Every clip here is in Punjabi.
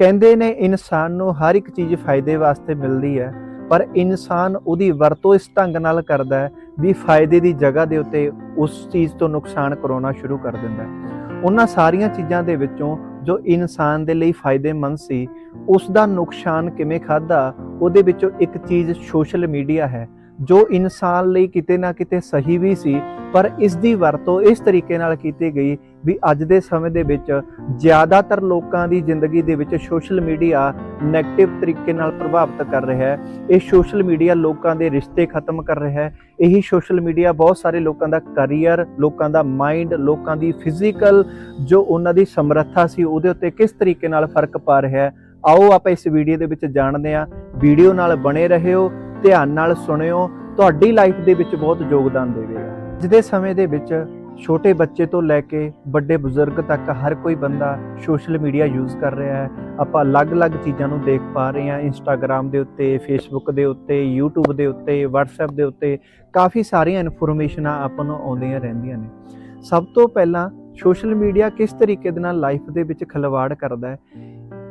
ਕਹਿੰਦੇ ਨੇ ਇਨਸਾਨ ਨੂੰ ਹਰ ਇੱਕ ਚੀਜ਼ ਫਾਇਦੇ ਵਾਸਤੇ ਮਿਲਦੀ ਹੈ, ਪਰ ਇਨਸਾਨ ਉਹਦੀ ਵਰਤੋਂ ਇਸ ਢੰਗ ਨਾਲ ਕਰਦਾ ਹੈ ਵੀ ਫਾਇਦੇ ਦੀ ਜਗ੍ਹਾ ਦੇ ਉੱਤੇ ਉਸ ਚੀਜ਼ ਤੋਂ ਨੁਕਸਾਨ ਕਰਾਉਣਾ ਸ਼ੁਰੂ ਕਰ ਦਿੰਦਾ ਹੈ। ਉਹਨਾਂ ਸਾਰੀਆਂ ਚੀਜ਼ਾਂ ਦੇ ਵਿੱਚੋਂ ਜੋ ਇਨਸਾਨ ਦੇ ਲਈ ਫਾਇਦੇਮੰਦ ਸੀ ਉਸ ਦਾ ਨੁਕਸਾਨ ਕਿਵੇਂ ਖਾਦਾ ਉਹਦੇ ਵਿੱਚੋਂ ਇੱਕ ਚੀਜ਼ ਸੋਸ਼ਲ ਮੀਡੀਆ ਹੈ ਜੋ ਇਨਸਾਨ ਲਈ ਕਿਤੇ ਨਾ ਕਿਤੇ ਸਹੀ ਵੀ ਸੀ, ਪਰ ਇਸ ਦੀ ਵਰਤੋਂ ਇਸ ਤਰੀਕੇ ਨਾਲ ਕੀਤੀ ਗਈ ਵੀ ਅੱਜ ਦੇ ਸਮੇਂ ਦੇ ਵਿੱਚ ਜ਼ਿਆਦਾਤਰ ਲੋਕਾਂ ਦੀ ਜ਼ਿੰਦਗੀ ਦੇ ਵਿੱਚ ਸੋਸ਼ਲ ਮੀਡੀਆ 네ਗੇਟਿਵ ਤਰੀਕੇ ਨਾਲ ਪ੍ਰਭਾਵਿਤ ਕਰ ਰਿਹਾ ਹੈ। ਇਹ ਸੋਸ਼ਲ ਮੀਡੀਆ ਲੋਕਾਂ ਦੇ ਰਿਸ਼ਤੇ ਖਤਮ ਕਰ ਰਿਹਾ ਹੈ। ਇਹੀ ਸੋਸ਼ਲ ਮੀਡੀਆ ਬਹੁਤ ਸਾਰੇ ਲੋਕਾਂ ਦਾ ਕੈਰੀਅਰ ਲੋਕਾਂ ਦਾ ਮਾਈਂਡ ਲੋਕਾਂ ਦੀ ਫਿਜ਼ੀਕਲ ਜੋ ਉਹਨਾਂ ਦੀ ਸਮਰੱਥਾ ਸੀ ਉਹਦੇ ਉੱਤੇ ਕਿਸ ਤਰੀਕੇ ਨਾਲ ਫ਼ਰਕ ਪਾ ਰਿਹਾ ਹੈ। ਆਓ ਆਪਾਂ ਇਸ ਵੀਡੀਓ ਦੇ ਵਿੱਚ ਜਾਣਦੇ ਹਾਂ। ਵੀਡੀਓ ਨਾਲ ਬਣੇ ਰਹਿਓ। ਧਿਆਨ ਨਾਲ ਸੁਣਿਓ, ਤੁਹਾਡੀ ਲਾਈਫ ਦੇ ਵਿੱਚ ਬਹੁਤ ਯੋਗਦਾਨ ਦੇਵੇਗਾ ਅੱਜ ਦੇ ਸਮੇਂ ਦੇ ਵਿੱਚ ਛੋਟੇ ਬੱਚੇ ਤੋਂ ਲੈ ਕੇ ਵੱਡੇ ਬਜ਼ੁਰਗ ਤੱਕ ਹਰ ਕੋਈ ਬੰਦਾ ਸੋਸ਼ਲ ਮੀਡੀਆ ਯੂਜ਼ ਕਰ ਰਿਹਾ ਹੈ। ਆਪਾਂ ਅਲੱਗ-ਅਲੱਗ ਚੀਜ਼ਾਂ ਨੂੰ ਦੇਖ ਪਾ ਰਹੇ ਹਾਂ ਇੰਸਟਾਗ੍ਰam ਦੇ ਉੱਤੇ ਫੇਸਬੁੱਕ ਦੇ ਉੱਤੇ, YouTube ਦੇ ਉੱਤੇ, WhatsApp ਦੇ ਉੱਤੇ। ਕਾਫੀ ਸਾਰੀਆਂ ਇਨਫੋਰਮੇਸ਼ਨਾਂ ਆਪਾਂ ਨੂੰ ਆਉਂਦੀਆਂ ਰਹਿੰਦੀਆਂ ਨੇ। ਸਭ ਤੋਂ ਪਹਿਲਾਂ ਸੋਸ਼ਲ ਮੀਡੀਆ ਕਿਸ ਤਰੀਕੇ ਦੇ ਨਾਲ ਲਾਈਫ ਦੇ ਵਿੱਚ ਖਲਵਾੜ ਕਰਦਾ ਹੈ?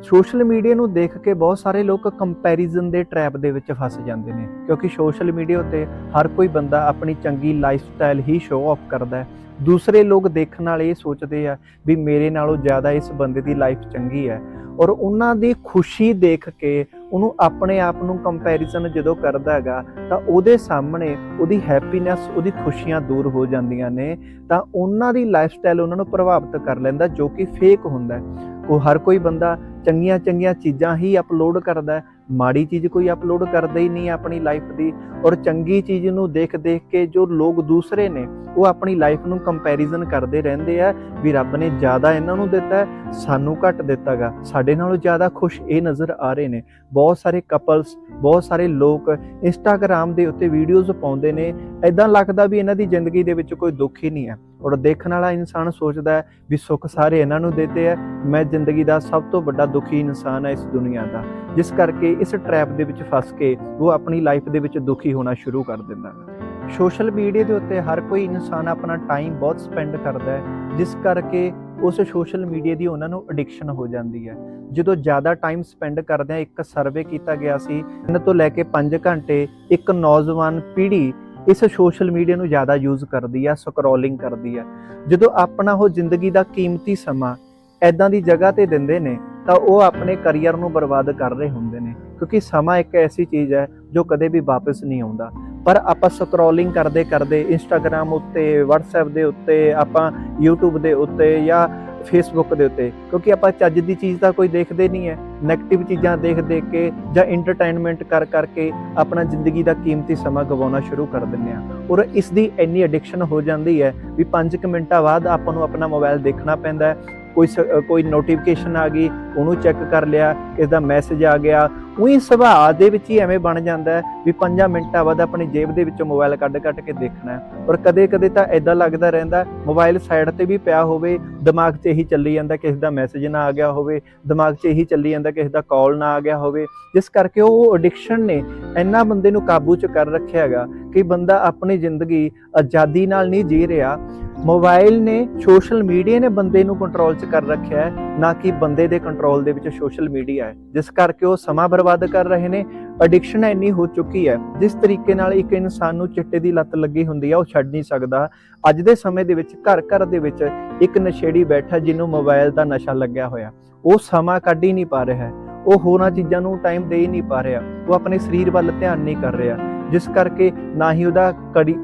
ਸੋਸ਼ਲ ਮੀਡੀਆ ਨੂੰ ਦੇਖ ਕੇ ਬਹੁਤ ਸਾਰੇ ਲੋਕ ਕੰਪੈਰੀਜ਼ਨ ਦੇ ਟ੍ਰੈਪ ਦੇ ਵਿੱਚ ਫਸ ਜਾਂਦੇ ਨੇ, ਕਿਉਂਕਿ ਸੋਸ਼ਲ ਮੀਡੀਆ ਉੱਤੇ ਹਰ ਕੋਈ ਬੰਦਾ ਆਪਣੀ ਚੰਗੀ ਲਾਈਫ ਸਟਾਈਲ ਹੀ ਸ਼ੋਅ ਆਫ ਕਰਦਾ ਹੈ। ਦੂਸਰੇ ਲੋਕ ਦੇਖਣ ਵਾਲੇ ਇਹ ਸੋਚਦੇ ਆ ਵੀ ਮੇਰੇ ਨਾਲੋਂ ਜ਼ਿਆਦਾ ਇਸ ਬੰਦੇ ਦੀ ਲਾਈਫ ਚੰਗੀ ਹੈ। ਔਰ ਉਹਨਾਂ ਦੀ ਖੁਸ਼ੀ ਦੇਖ ਕੇ ਉਹਨੂੰ ਆਪਣੇ ਆਪ ਨੂੰ ਕੰਪੈਰੀਜ਼ਨ ਜਦੋਂ ਕਰਦਾ ਹੈਗਾ, ਤਾਂ ਉਹਦੇ ਸਾਹਮਣੇ ਉਹਦੀ ਹੈਪੀਨੈਸ ਉਹਦੀ ਖੁਸ਼ੀਆਂ ਦੂਰ ਹੋ ਜਾਂਦੀਆਂ ਨੇ, ਤਾਂ ਉਹਨਾਂ ਦੀ ਲਾਈਫ ਸਟਾਈਲ ਉਹਨਾਂ ਨੂੰ ਪ੍ਰਭਾਵਿਤ ਕਰ ਲੈਂਦਾ, ਜੋ ਕਿ ਫੇਕ ਹੁੰਦਾ ਹੈ। ਉਹ ਹਰ ਕੋਈ ਬੰਦਾ ਚੰਗੀਆਂ ਚੰਗੀਆਂ ਚੀਜ਼ਾਂ ਹੀ ਅਪਲੋਡ ਕਰਦਾ ਹੈ ਮਾੜੀ ਚੀਜ਼ ਕੋਈ ਅਪਲੋਡ ਕਰਦਾ ਹੀ ਨਹੀਂ ਆਪਣੀ ਲਾਈਫ ਦੀ ਔਰ ਚੰਗੀ ਚੀਜ਼ ਨੂੰ ਦੇਖ ਦੇਖ ਕੇ ਜੋ ਲੋਕ ਦੂਸਰੇ ਨੇ, ਉਹ ਆਪਣੀ ਲਾਈਫ ਨੂੰ ਕੰਪੈਰੀਜ਼ਨ ਕਰਦੇ ਰਹਿੰਦੇ ਆ ਵੀ ਰੱਬ ਨੇ ਜ਼ਿਆਦਾ ਇਹਨਾਂ ਨੂੰ ਦਿੱਤਾ, ਸਾਨੂੰ ਘੱਟ ਦਿੱਤਾਗਾ ਸਾਡੇ ਨਾਲੋਂ ਜ਼ਿਆਦਾ ਖੁਸ਼ ਇਹ ਨਜ਼ਰ ਆ ਰਹੇ ਨੇ। ਬਹੁਤ ਸਾਰੇ ਕਪਲਸ ਬਹੁਤ ਸਾਰੇ ਲੋਕ ਇੰਸਟਾਗ੍ਰam ਦੇ ਉੱਤੇ ਵੀਡੀਓਜ਼ ਪਾਉਂਦੇ ਨੇ। ਐਦਾਂ ਲੱਗਦਾ ਵੀ ਇਹਨਾਂ ਦੀ ਜ਼ਿੰਦਗੀ ਦੇ ਵਿੱਚ ਕੋਈ ਦੁੱਖ ਹੀ ਨਹੀਂ ਹੈ। ਔਰ ਦੇਖਣ ਵਾਲਾ ਇਨਸਾਨ ਸੋਚਦਾ ਹੈ ਵੀ ਸੁੱਖ ਸਾਰੇ ਇਹਨਾਂ ਨੂੰ ਦਿੱਤੇ ਹੈ। ਮੈਂ ਜ਼ਿੰਦਗੀ ਦਾ ਸਭ ਤੋਂ ਵੱਡਾ ਦੁਖੀ ਇਨਸਾਨ ਹੈ ਇਸ ਦੁਨੀਆ ਦਾ। ਜਿਸ ਕਰਕੇ ਇਸ ਟ੍ਰੈਪ ਦੇ ਵਿੱਚ ਫਸ ਕੇ ਉਹ ਆਪਣੀ ਲਾਈਫ ਦੇ ਵਿੱਚ ਦੁਖੀ ਹੋਣਾ ਸ਼ੁਰੂ ਕਰ ਦਿੰਦਾ ਹੈ। ਸੋਸ਼ਲ ਮੀਡੀਆ ਦੇ ਉੱਤੇ ਹਰ ਕੋਈ ਇਨਸਾਨ ਆਪਣਾ ਟਾਈਮ ਬਹੁਤ ਸਪੈਂਡ ਕਰਦਾ ਹੈ, ਜਿਸ ਕਰਕੇ ਉਸ ਸੋਸ਼ਲ ਮੀਡੀਆ ਦੀ ਉਹਨਾਂ ਨੂੰ ਐਡਿਕਸ਼ਨ ਹੋ ਜਾਂਦੀ ਹੈ। ਜਦੋਂ ਜ਼ਿਆਦਾ ਟਾਈਮ ਸਪੈਂਡ ਕਰਦੇ ਆ ਇੱਕ ਸਰਵੇ ਕੀਤਾ ਗਿਆ ਸੀ, ਇਹਨਾਂ ਤੋਂ ਲੈ ਕੇ 5 ਘੰਟੇ ਇੱਕ ਨੌਜਵਾਨ ਪੀੜ੍ਹੀ ਇਸ ਸੋਸ਼ਲ ਮੀਡੀਆ ਨੂੰ ਜ਼ਿਆਦਾ ਯੂਜ਼ ਕਰਦੀ ਆ ਸਕਰੋਲਿੰਗ ਕਰਦੀ ਆ। ਜਦੋਂ ਆਪਣਾ ਉਹ ਜ਼ਿੰਦਗੀ ਦਾ ਕੀਮਤੀ ਸਮਾਂ ਐਦਾਂ ਦੀ ਜਗ੍ਹਾ ਤੇ ਦਿੰਦੇ ਨੇ, ਤਾਂ ਉਹ ਆਪਣੇ ਕੈਰੀਅਰ ਨੂੰ ਬਰਬਾਦ ਕਰ ਰਹੇ ਹੁੰਦੇ ਨੇ। ਕਿਉਂਕਿ ਸਮਾਂ ਇੱਕ ਐਸੀ ਚੀਜ਼ ਹੈ ਜੋ ਕਦੇ ਵੀ ਵਾਪਸ ਨਹੀਂ ਆਉਂਦਾ। ਪਰ ਆਪਾਂ ਸਕਰੋਲਿੰਗ ਕਰਦੇ ਕਰਦੇ ਇੰਸਟਾਗ੍ਰam ਉੱਤੇ, WhatsApp ਦੇ ਉੱਤੇ, ਆਪਾਂ YouTube ਦੇ ਉੱਤੇ ਜਾਂ ਫੇਸਬੁੱਕ ਦੇ ਉੱਤੇ, ਕਿਉਂਕਿ ਆਪਾਂ ਚੱਜ ਦੀ ਚੀਜ਼ ਤਾਂ ਕੋਈ ਦੇਖਦੇ ਨਹੀਂ ਹੈ। 네ਗੇਟਿਵ ਚੀਜ਼ਾਂ ਦੇਖ ਦੇਖ ਕੇ ਜਾਂ ਐਂਟਰਟੇਨਮੈਂਟ ਕਰ ਕਰਕੇ ਆਪਣਾ ਜ਼ਿੰਦਗੀ ਦਾ ਕੀਮਤੀ ਸਮਾਂ ਗਵਾਉਣਾ ਸ਼ੁਰੂ ਕਰ ਦਿੰਦੇ ਆ ਔਰ ਇਸ ਦੀ ਇੰਨੀ ਐਡਿਕਸ਼ਨ ਹੋ ਜਾਂਦੀ ਹੈ ਵੀ 5 ਮਿੰਟਾਂ ਬਾਅਦ ਆਪਾਂ ਨੂੰ ਆਪਣਾ ਮੋਬਾਈਲ ਦੇਖਣਾ ਪੈਂਦਾ ਹੈ। ਕੋਈ ਸ- ਕੋਈ ਨੋਟੀਫਿਕੇਸ਼ਨ ਆ ਗਈ, ਉਹਨੂੰ ਚੈੱਕ ਕਰ ਲਿਆ ਕਿਸ ਦਾ ਮੈਸੇਜ ਆ ਗਿਆ। ਉਹੀ ਸੁਭਾਅ ਦੇ ਵਿੱਚ ਹੀ ਐਵੇਂ ਬਣ ਜਾਂਦਾ ਹੈ ਵੀ 5 ਮਿੰਟਾਂ ਬਾਅਦ ਆਪਣੀ ਜੇਬ ਦੇ ਵਿੱਚੋਂ ਮੋਬਾਈਲ ਕੱਢ ਕੱਢ ਕੇ ਦੇਖਣਾ ਔਰ ਕਦੇ-ਕਦੇ ਤਾਂ ਐਦਾਂ ਲੱਗਦਾ ਰਹਿੰਦਾ ਮੋਬਾਈਲ ਸਾਈਡ ਤੇ ਵੀ ਪਿਆ ਹੋਵੇ, ਦਿਮਾਗ 'ਚ ਇਹੀ ਚੱਲੀ ਜਾਂਦਾ ਕਿਸੇ ਦਾ ਮੈਸੇਜ ਨਾ ਆ ਗਿਆ ਹੋਵੇ, ਦਿਮਾਗ 'ਚ ਇਹੀ ਚੱਲੀ ਜਾਂਦਾ ਕਿਸੇ ਦਾ ਕਾਲ ਨਾ ਆ ਗਿਆ ਹੋਵੇ। ਜਿਸ ਕਰਕੇ ਉਹ ਐਡਿਕਸ਼ਨ ਨੇ ਇੰਨਾ ਬੰਦੇ ਨੂੰ ਕਾਬੂ 'ਚ ਕਰ ਰੱਖਿਆ ਹੈਗਾ ਕਿ ਬੰਦਾ ਆਪਣੀ ਜ਼ਿੰਦਗੀ ਆਜ਼ਾਦੀ ਨਾਲ ਨਹੀਂ ਜੀ ਰਿਹਾ। ਮੋਬਾਈਲ ਨੇ ਸੋਸ਼ਲ ਮੀਡੀਆ ਨੇ ਬੰਦੇ ਨੂੰ ਕੰਟਰੋਲ 'ਚ ਕਰ ਰੱਖਿਆ ਹੈ, ਨਾ ਕਿ ਬੰਦੇ ਦੇ ਕੰਟਰੋਲ ਦੇ ਵਿੱਚ ਸੋਸ਼ਲ ਮੀਡੀਆ ਹੈ। ਜਿਸ ਕਰਕੇ ਉਹ ਸਮਾਂ ਬਰਬਾਦ ਕਰ ਰਹੇ ਨੇ ਐਡਿਕਸ਼ਨ ਇੰਨੀ ਹੋ ਚੁੱਕੀ ਹੈ, ਜਿਸ ਤਰੀਕੇ ਨਾਲ ਇੱਕ ਇਨਸਾਨ ਨੂੰ ਚਿੱਟੇ ਦੀ ਲੱਤ ਲੱਗੀ ਹੁੰਦੀ ਹੈ ਉਹ ਛੱਡ ਨਹੀਂ ਸਕਦਾ। ਅੱਜ ਦੇ ਸਮੇਂ ਦੇ ਵਿੱਚ ਘਰ ਘਰ ਦੇ ਵਿੱਚ ਇੱਕ ਨਸ਼ੇੜੀ ਬੈਠਾ ਜਿਹਨੂੰ ਮੋਬਾਈਲ ਦਾ ਨਸ਼ਾ ਲੱਗਿਆ ਹੋਇਆ। ਉਹ ਸਮਾਂ ਕੱਢ ਹੀ ਨਹੀਂ ਪਾ ਰਿਹਾ ਹੈ। ਉਹ ਹੋਰਾਂ ਚੀਜ਼ਾਂ ਨੂੰ ਟਾਈਮ ਦੇ ਹੀ ਨਹੀਂ ਪਾ ਰਿਹਾ। ਉਹ ਆਪਣੇ ਸਰੀਰ ਵੱਲ ਧਿਆਨ ਨਹੀਂ ਕਰ ਰਿਹਾ। ਜਿਸ ਕਰਕੇ ਨਾ ਹੀ ਉਹਦਾ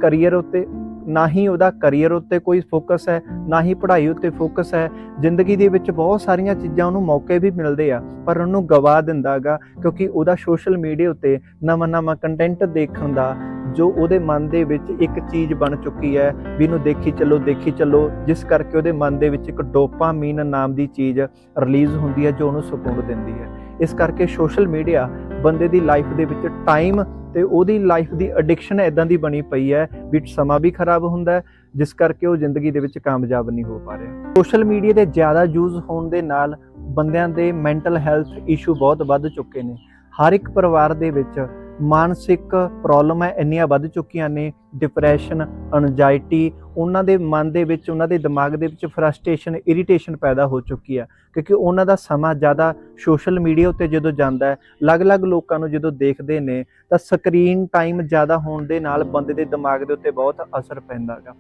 ਕਰੀਅਰ ਉੱਤੇ ਨਾ ਹੀ ਉਹਦਾ ਕੈਰੀਅਰ ਉੱਤੇ ਕੋਈ ਫੋਕਸ ਹੈ, ਨਾ ਹੀ ਪੜ੍ਹਾਈ ਉੱਤੇ ਫੋਕਸ ਹੈ। ਜ਼ਿੰਦਗੀ ਦੇ ਵਿੱਚ ਬਹੁਤ ਸਾਰੀਆਂ ਚੀਜ਼ਾਂ ਉਹਨੂੰ ਮੌਕੇ ਵੀ ਮਿਲਦੇ ਆ, ਪਰ ਉਹਨੂੰ ਗਵਾ ਦਿੰਦਾਗਾ ਕਿਉਂਕਿ ਉਹਦਾ ਸੋਸ਼ਲ ਮੀਡੀਆ ਉੱਤੇ ਨਵਾਂ-ਨਵਾਂ ਕੰਟੈਂਟ ਦੇਖਣ ਦਾ ਜੋ ਉਹਦੇ ਮਨ ਦੇ ਵਿੱਚ ਇੱਕ ਚੀਜ਼ ਬਣ ਚੁੱਕੀ ਹੈ ਵੀ ਇਹਨੂੰ ਦੇਖੀ ਚੱਲੋ ਦੇਖੀ ਚੱਲੋ, ਜਿਸ ਕਰਕੇ ਉਹਦੇ ਮਨ ਦੇ ਵਿੱਚ ਇੱਕ ਡੋਪਾਮੀਨ ਨਾਮ ਦੀ ਚੀਜ਼ ਰਿਲੀਜ਼ ਹੁੰਦੀ ਹੈ ਜੋ ਉਹਨੂੰ ਸਕੂਨ ਦਿੰਦੀ ਹੈ। ਇਸ ਕਰਕੇ ਸੋਸ਼ਲ ਮੀਡੀਆ ਬੰਦੇ ਦੀ ਲਾਈਫ ਦੇ ਵਿੱਚ ਟਾਈਮ ਤੇ ਉਹਦੀ ਲਾਈਫ ਦੀ ਐਡਿਕਸ਼ਨ ਐਦਾਂ ਦੀ ਬਣੀ ਪਈ ਹੈ ਵੀ ਸਮਾਂ ਵੀ ਖਰਾਬ ਹੁੰਦਾ ਜਿਸ ਕਰਕੇ ਉਹ ਜ਼ਿੰਦਗੀ ਦੇ ਵਿੱਚ ਕਾਮਯਾਬ ਨਹੀਂ ਹੋ ਪਾ ਰਿਹਾ। ਸੋਸ਼ਲ ਮੀਡੀਆ ਦੇ ਜ਼ਿਆਦਾ ਯੂਜ਼ ਹੋਣ ਦੇ ਨਾਲ ਬੰਦਿਆਂ ਦੇ ਮੈਂਟਲ ਹੈਲਥ ਇਸ਼ੂ ਬਹੁਤ ਵੱਧ ਚੁੱਕੇ ਨੇ। ਹਰ ਇੱਕ ਪਰਿਵਾਰ ਦੇ ਵਿੱਚ ਮਾਨਸਿਕ ਪ੍ਰੋਬਲਮ ਹੈ, ਇੰਨੀਆਂ ਵੱਧ ਚੁੱਕੀਆਂ ਨੇ ਡਿਪਰੈਸ਼ਨ ਐਨਜ਼ਾਈਟੀ ਉਹਨਾਂ ਦੇ ਮਨ ਦੇ ਵਿੱਚ, ਉਹਨਾਂ ਦੇ ਦਿਮਾਗ ਦੇ ਵਿੱਚ ਫਰਸਟ੍ਰੇਸ਼ਨ ਇਰੀਟੇਸ਼ਨ ਪੈਦਾ ਹੋ ਚੁੱਕੀ ਹੈ ਕਿਉਂਕਿ ਉਹਨਾਂ ਦਾ ਸਮਾਂ ਜ਼ਿਆਦਾ ਸੋਸ਼ਲ ਮੀਡੀਆ ਉੱਤੇ ਜਦੋਂ ਜਾਂਦਾ ਹੈ, ਅਲੱਗ-ਅਲੱਗ ਲੋਕਾਂ ਨੂੰ ਜਦੋਂ ਦੇਖਦੇ ਨੇ, ਤਾਂ ਸਕਰੀਨ ਟਾਈਮ ਜ਼ਿਆਦਾ ਹੋਣ ਦੇ ਨਾਲ ਬੰਦੇ ਦੇ ਦਿਮਾਗ ਦੇ ਉੱਤੇ ਬਹੁਤ ਅਸਰ ਪੈਂਦਾ ਹੈਗਾ।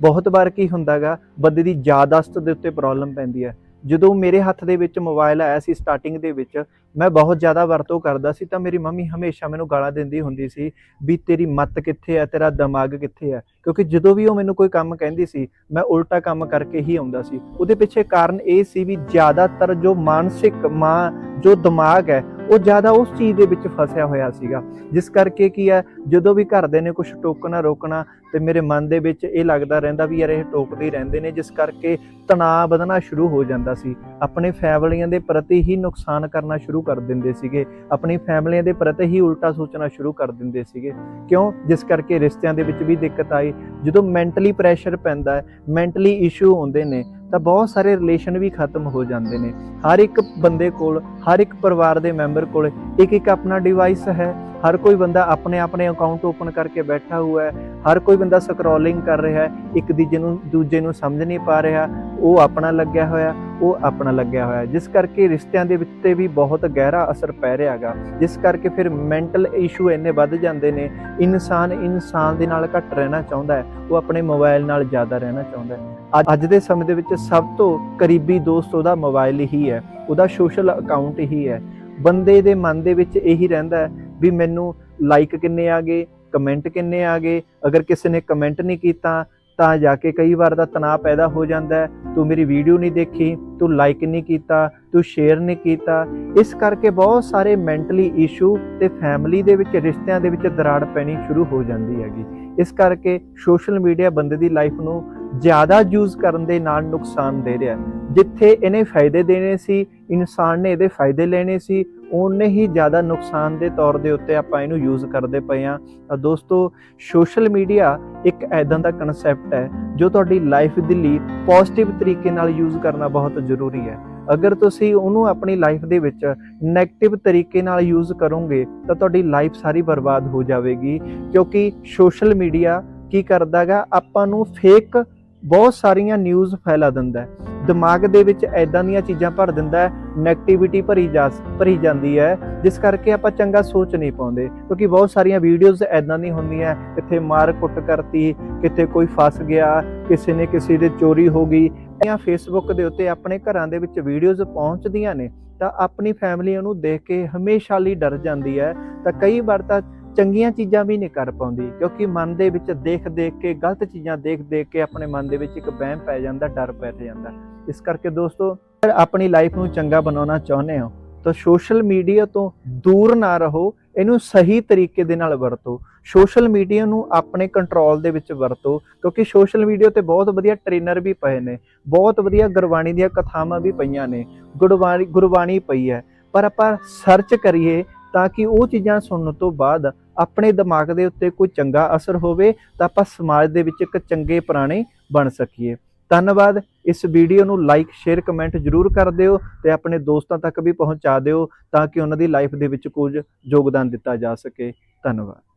ਬਹੁਤ ਵਾਰ ਕੀ ਹੁੰਦਾਗਾ, ਬੰਦੇ ਦੀ ਯਾਦਾਸ਼ਤ ਦੇ ਉੱਤੇ ਪ੍ਰੋਬਲਮ ਪੈਂਦੀ ਹੈ। ਜਦੋਂ ਮੇਰੇ ਹੱਥ ਦੇ ਵਿੱਚ ਮੋਬਾਈਲ ਆਇਆ ਸੀ ਸਟਾਰਟਿੰਗ ਦੇ ਵਿੱਚ, ਮੈਂ ਬਹੁਤ ਜ਼ਿਆਦਾ ਵਰਤੋਂ ਕਰਦਾ ਸੀ, ਤਾਂ ਮੇਰੀ ਮੰਮੀ ਹਮੇਸ਼ਾ ਮੈਨੂੰ ਗਾਲਾਂ ਦਿੰਦੀ ਹੁੰਦੀ ਸੀ ਵੀ ਤੇਰੀ ਮੱਤ ਕਿੱਥੇ ਹੈ ਤੇਰਾ ਦਿਮਾਗ ਕਿੱਥੇ ਹੈ ਕਿਉਂਕਿ ਜਦੋਂ ਵੀ ਉਹ ਮੈਨੂੰ ਕੋਈ ਕੰਮ ਕਹਿੰਦੀ ਸੀ, ਮੈਂ ਉਲਟਾ ਕੰਮ ਕਰਕੇ ਹੀ ਆਉਂਦਾ ਸੀ। ਉਹਦੇ ਪਿੱਛੇ ਕਾਰਨ ਇਹ ਸੀ ਵੀ ਜ਼ਿਆਦਾਤਰ ਜੋ ਮਾਨਸਿਕ ਮਾਂ, ਜੋ ਦਿਮਾਗ ਹੈ, ਉਹ ਜ਼ਿਆਦਾ ਉਸ ਚੀਜ਼ ਦੇ ਵਿੱਚ ਫਸਿਆ ਹੋਇਆ ਸੀਗਾ। ਜਿਸ ਕਰਕੇ ਕੀ ਹੈ, ਜਦੋਂ ਵੀ ਘਰਦੇ ਨੇ ਕੁਝ ਟੋਕਣਾ ਰੋਕਣਾ ਤੇ ਮੇਰੇ ਮਨ ਦੇ ਵਿੱਚ ਇਹ ਲੱਗਦਾ ਰਹਿੰਦਾ ਵੀ ਯਾਰ ਇਹ ਟੋਕਦੇ ਹੀ ਰਹਿੰਦੇ ਨੇ, ਜਿਸ ਕਰਕੇ ਤਣਾਅ ਵਧਣਾ ਸ਼ੁਰੂ ਹੋ ਜਾਂਦਾ ਸੀ। ਆਪਣੇ ਫੈਮਲੀਆਂ ਦੇ ਪ੍ਰਤੀ ਹੀ ਨੁਕਸਾਨ ਕਰਨਾ ਸ਼ੁਰੂ ਕਰ ਦਿੰਦੇ ਸੀਗੇ। ਆਪਣੀ ਫੈਮਲੀਆਂ ਦੇ ਪ੍ਰਤੀ ਹੀ ਉਲਟਾ ਸੋਚਣਾ ਸ਼ੁਰੂ ਕਰ ਦਿੰਦੇ ਸੀਗੇ। ਕਿਉਂ? ਜਿਸ ਕਰਕੇ ਰਿਸ਼ਤਿਆਂ ਦੇ ਵਿੱਚ ਵੀ ਦਿੱਕਤ ਆਈ। ਜਦੋਂ ਮੈਂਟਲੀ ਪ੍ਰੈਸ਼ਰ ਪੈਂਦਾ ਹੈ ਮੈਂਟਲੀ ਇਸ਼ੂ ਆਉਂਦੇ ਨੇ, ਤਾਂ ਬਹੁਤ ਸਾਰੇ ਰਿਲੇਸ਼ਨ ਵੀ ਖਤਮ ਹੋ ਜਾਂਦੇ ਨੇ। ਹਰ ਇੱਕ ਬੰਦੇ ਕੋਲ, ਹਰ ਇੱਕ ਪਰਿਵਾਰ ਦੇ ਮੈਂਬਰ ਕੋਲ ਇੱਕ ਇੱਕ ਆਪਣਾ ਡਿਵਾਈਸ ਹੈ। ਹਰ ਕੋਈ ਬੰਦਾ ਆਪਣੇ ਆਪਣੇ ਅਕਾਊਂਟ ਓਪਨ ਕਰਕੇ ਬੈਠਾ ਹੋਇਆ ਹੈ, ਹਰ ਕੋਈ ਬੰਦਾ ਸਕਰੋਲਿੰਗ ਕਰ ਰਿਹਾ ਹੈ, ਇੱਕ ਦੂਜੇ ਨੂੰ ਦੂਜੇ ਨੂੰ ਸਮਝ ਨਹੀਂ ਪਾ ਰਿਹਾ, ਉਹ ਆਪਣਾ ਲੱਗਿਆ ਹੋਇਆ, ਉਹ ਆਪਣਾ ਲੱਗਿਆ ਹੋਇਆ ਜਿਸ ਕਰਕੇ ਰਿਸ਼ਤਿਆਂ ਦੇ ਵਿੱਚ ਤੇ ਵੀ ਬਹੁਤ ਗਹਿਰਾ ਅਸਰ ਪੈ ਰਿਹਾ ਹੈਗਾ। ਜਿਸ ਕਰਕੇ ਫਿਰ ਮੈਂਟਲ ਇਸ਼ੂ ਇੰਨੇ ਵੱਧ ਜਾਂਦੇ ਨੇ, ਇਨਸਾਨ ਇਨਸਾਨ ਦੇ ਨਾਲ ਘੱਟ ਰਹਿਣਾ ਚਾਹੁੰਦਾ ਹੈ, ਉਹ ਆਪਣੇ ਮੋਬਾਈਲ ਨਾਲ ਜ਼ਿਆਦਾ ਰਹਿਣਾ ਚਾਹੁੰਦਾ ਹੈ। ਅੱਜ- ਦੇ ਸਮੇਂ ਦੇ ਵਿੱਚ ਸਭ ਤੋਂ ਕਰੀਬੀ ਦੋਸਤ ਉਹਦਾ ਮੋਬਾਈਲ ਹੀ ਹੈ, ਉਹਦਾ ਸੋਸ਼ਲ ਅਕਾਊਂਟ ਹੀ ਹੈ। ਬੰਦੇ ਦੇ ਮਨ ਦੇ ਵਿੱਚ ਇਹੀ ਰਹਿੰਦਾ ਹੈ ਵੀ ਮੈਨੂੰ ਲਾਈਕ ਕਿੰਨੇ ਆ ਗਏ ਕਮੈਂਟ ਕਿੰਨੇ ਆ ਗਏ? ਅਗਰ ਕਿਸੇ ਨੇ ਕਮੈਂਟ ਨਹੀਂ ਕੀਤਾ, ਤਾਂ ਜਾ ਕੇ ਕਈ ਵਾਰ ਦਾ ਤਣਾਅ ਪੈਦਾ ਹੋ ਜਾਂਦਾ ਤੂੰ ਮੇਰੀ ਵੀਡੀਓ ਨਹੀਂ ਦੇਖੀ, ਤੂੰ ਲਾਈਕ ਨਹੀਂ ਕੀਤਾ, ਤੂੰ ਸ਼ੇਅਰ ਨਹੀਂ ਕੀਤਾ। ਇਸ ਕਰਕੇ ਬਹੁਤ ਸਾਰੇ ਮੈਂਟਲੀ ਇਸ਼ੂ ਤੇ ਫੈਮਿਲੀ ਦੇ ਵਿੱਚ, ਰਿਸ਼ਤਿਆਂ ਦੇ ਵਿੱਚ ਦਰਾੜ ਪੈਣੀ ਸ਼ੁਰੂ ਹੋ ਜਾਂਦੀ ਹੈਗੀ। ਇਸ ਕਰਕੇ ਸੋਸ਼ਲ ਮੀਡੀਆ ਬੰਦੇ ਦੀ ਲਾਈਫ ਨੂੰ ਜ਼ਿਆਦਾ ਯੂਜ਼ ਕਰਨ ਦੇ ਨਾਲ ਨੁਕਸਾਨ ਦੇ ਰਿਹਾ ਜਿੱਥੇ ਇਹਨੇ ਫਾਇਦੇ ਦੇਣੇ ਸੀ, ਇਨਸਾਨ ਨੇ ਇਹਦੇ ਫਾਇਦੇ ਲੈਣੇ ਸੀ, ਉਹਨੇ ਹੀ ਜ਼ਿਆਦਾ ਨੁਕਸਾਨ ਦੇ ਤੌਰ ਦੇ ਉੱਤੇ ਆਪਾਂ ਇਹਨੂੰ ਯੂਜ਼ ਕਰਦੇ ਪਏ ਆ ਦੋਸਤੋ ਸੋਸ਼ਲ ਮੀਡੀਆ ਇੱਕ ਐਦਾਂ ਦਾ ਕਨਸੈਪਟ ਹੈ, ਜੋ ਤੁਹਾਡੀ ਲਾਈਫ ਦੇ ਲਈ ਪੋਜ਼ਿਟਿਵ ਤਰੀਕੇ ਨਾਲ ਯੂਜ਼ ਕਰਨਾ ਬਹੁਤ ਜ਼ਰੂਰੀ ਹੈ। ਅਗਰ ਤੁਸੀਂ ਉਹਨੂੰ ਆਪਣੀ ਲਾਈਫ ਦੇ ਵਿੱਚ 네ਗੇਟਿਵ ਤਰੀਕੇ ਨਾਲ ਯੂਜ਼ ਕਰੋਗੇ, ਤਾਂ ਤੁਹਾਡੀ ਲਾਈਫ ਸਾਰੀ ਬਰਬਾਦ ਹੋ ਜਾਵੇਗੀ। ਕਿਉਂਕਿ ਸੋਸ਼ਲ ਮੀਡੀਆ ਕੀ ਕਰਦਾਗਾ, ਆਪਾਂ ਨੂੰ ਫੇਕ ਬਹੁਤ ਸਾਰੀਆਂ ਨਿਊਜ਼ ਫੈਲਾ ਦਿੰਦਾ ਹੈ। ਦਿਮਾਗ ਦੇ ਵਿੱਚ ਐਦਾਂ ਦੀਆਂ ਚੀਜ਼ਾਂ ਭਰ ਦਿੰਦਾ ਹੈ 네ਗੇਟਿਵਿਟੀ ਭਰੀ ਜਾ ਭਰੀ ਜਾਂਦੀ ਹੈ, ਜਿਸ ਕਰਕੇ ਆਪਾਂ ਚੰਗਾ ਸੋਚ ਨਹੀਂ ਪਾਉਂਦੇ। ਕਿਉਂਕਿ ਬਹੁਤ ਸਾਰੀਆਂ ਵੀਡੀਓਜ਼ ਐਦਾਂ ਦੀ ਹੁੰਦੀਆਂ ਕਿੱਥੇ ਮਾਰ ਕੁੱਟ ਕਰਤੀ, ਕਿੱਥੇ ਕੋਈ ਫਸ ਗਿਆ, ਕਿਸੇ ਨੇ ਕਿਸੇ ਦੇ ਚੋਰੀ ਹੋ ਗਈ। ਜਾਂ ਫੇਸਬੁੱਕ ਦੇ ਉੱਤੇ ਆਪਣੇ ਘਰਾਂ ਦੇ ਵਿੱਚ ਵੀਡੀਓਜ਼ ਪਹੁੰਚਦੀਆਂ ਨੇ, ਤਾਂ ਆਪਣੀ ਫੈਮਿਲੀ ਉਹਨੂੰ ਦੇਖ ਕੇ ਹਮੇਸ਼ਾ ਲਈ ਡਰ ਜਾਂਦੀ ਹੈ। ਤਾਂ ਕਈ ਵਾਰ ਤਾਂ ਚੰਗੀਆਂ ਚੀਜ਼ਾਂ ਵੀ ਨਹੀਂ ਕਰ ਪਾਉਂਦੀ, ਕਿਉਂਕਿ ਮਨ ਦੇ ਵਿੱਚ ਦੇਖ ਦੇਖ ਕੇ, ਗਲਤ ਚੀਜ਼ਾਂ ਦੇਖ ਦੇਖ ਕੇ ਆਪਣੇ ਮਨ ਦੇ ਵਿੱਚ ਇੱਕ ਵਹਿਮ ਪੈ ਜਾਂਦਾ, ਡਰ ਪੈ ਜਾਂਦਾ। ਇਸ ਕਰਕੇ ਦੋਸਤੋ ਆਪਣੀ ਲਾਈਫ ਨੂੰ ਚੰਗਾ ਬਣਾਉਣਾ ਚਾਹੁੰਦੇ ਹੋ, ਤਾਂ ਸੋਸ਼ਲ ਮੀਡੀਆ ਤੋਂ ਦੂਰ ਨਾ ਰਹੋ, ਇਹਨੂੰ ਸਹੀ ਤਰੀਕੇ ਦੇ ਨਾਲ ਵਰਤੋ। ਸੋਸ਼ਲ ਮੀਡੀਆ ਨੂੰ ਆਪਣੇ ਕੰਟਰੋਲ ਦੇ ਵਿੱਚ ਵਰਤੋ, ਕਿਉਂਕਿ ਸੋਸ਼ਲ ਮੀਡੀਆ ਤੇ ਬਹੁਤ ਵਧੀਆ ਟ੍ਰੇਨਰ ਵੀ ਪਏ ਨੇ, ਬਹੁਤ ਵਧੀਆ ਗੁਰਬਾਣੀ ਦੀਆਂ ਕਥਾਵਾਂ ਵੀ ਪਈਆਂ ਨੇ, ਗੁਰਬਾਣੀ ਗੁਰਬਾਣੀ ਪਈ ਹੈ। ਪਰ ਆਪਾਂ ਸਰਚ ਕਰੀਏ ਤਾਂ ਕਿ ਉਹ ਚੀਜ਼ਾਂ ਸੁਣਨ ਤੋਂ ਬਾਅਦ ਆਪਣੇ ਦਿਮਾਗ ਦੇ ਉੱਤੇ ਕੋਈ ਚੰਗਾ ਅਸਰ ਹੋਵੇ, ਤਾਂ ਆਪਾਂ ਸਮਾਜ ਦੇ ਵਿੱਚ ਇੱਕ ਚੰਗੇ ਪੁਰਾਣੇ ਬਣ ਸਕੀਏ। ਧੰਨਵਾਦ। ਇਸ ਵੀਡੀਓ ਨੂੰ ਲਾਈਕ ਸ਼ੇਅਰ ਕਮੈਂਟ ਜਰੂਰ ਕਰ ਦਿਓ ਤੇ ਆਪਣੇ ਦੋਸਤਾਂ ਤੱਕ ਵੀ ਪਹੁੰਚਾ ਦਿਓ ਤਾਂ ਕਿ ਉਹਨਾਂ ਦੀ ਲਾਈਫ ਦੇ ਵਿੱਚ ਕੁਝ ਯੋਗਦਾਨ ਦਿੱਤਾ ਜਾ ਸਕੇ। ਧੰਨਵਾਦ।